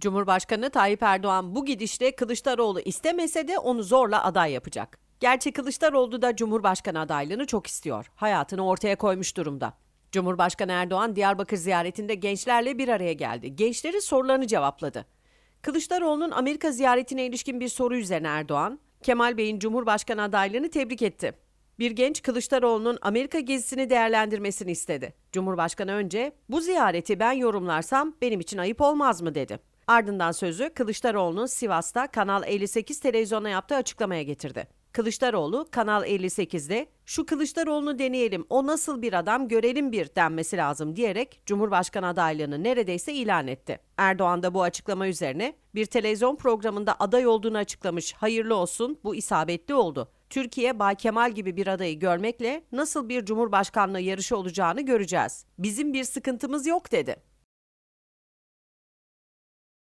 Cumhurbaşkanı Tayyip Erdoğan bu gidişle Kılıçdaroğlu istemese de onu zorla aday yapacak. Gerçi Kılıçdaroğlu da Cumhurbaşkanı adaylığını çok istiyor. Hayatını ortaya koymuş durumda. Cumhurbaşkanı Erdoğan Diyarbakır ziyaretinde gençlerle bir araya geldi. Gençlerin sorularını cevapladı. Kılıçdaroğlu'nun Amerika ziyaretine ilişkin bir soru üzerine Erdoğan, Kemal Bey'in Cumhurbaşkanı adaylığını tebrik etti. Bir genç Kılıçdaroğlu'nun Amerika gezisini değerlendirmesini istedi. Cumhurbaşkanı önce bu ziyareti ben yorumlarsam benim için ayıp olmaz mı dedi. Ardından sözü Kılıçdaroğlu'nun Sivas'ta Kanal 58 televizyona yaptığı açıklamaya getirdi. Kılıçdaroğlu Kanal 58'de şu Kılıçdaroğlu'nu deneyelim o nasıl bir adam görelim bir denmesi lazım diyerek Cumhurbaşkanı adaylığını neredeyse ilan etti. Erdoğan da bu açıklama üzerine bir televizyon programında aday olduğunu açıklamış hayırlı olsun bu isabetli oldu. Türkiye Bay Kemal gibi bir adayı görmekle nasıl bir cumhurbaşkanlığı yarışı olacağını göreceğiz. Bizim bir sıkıntımız yok dedi.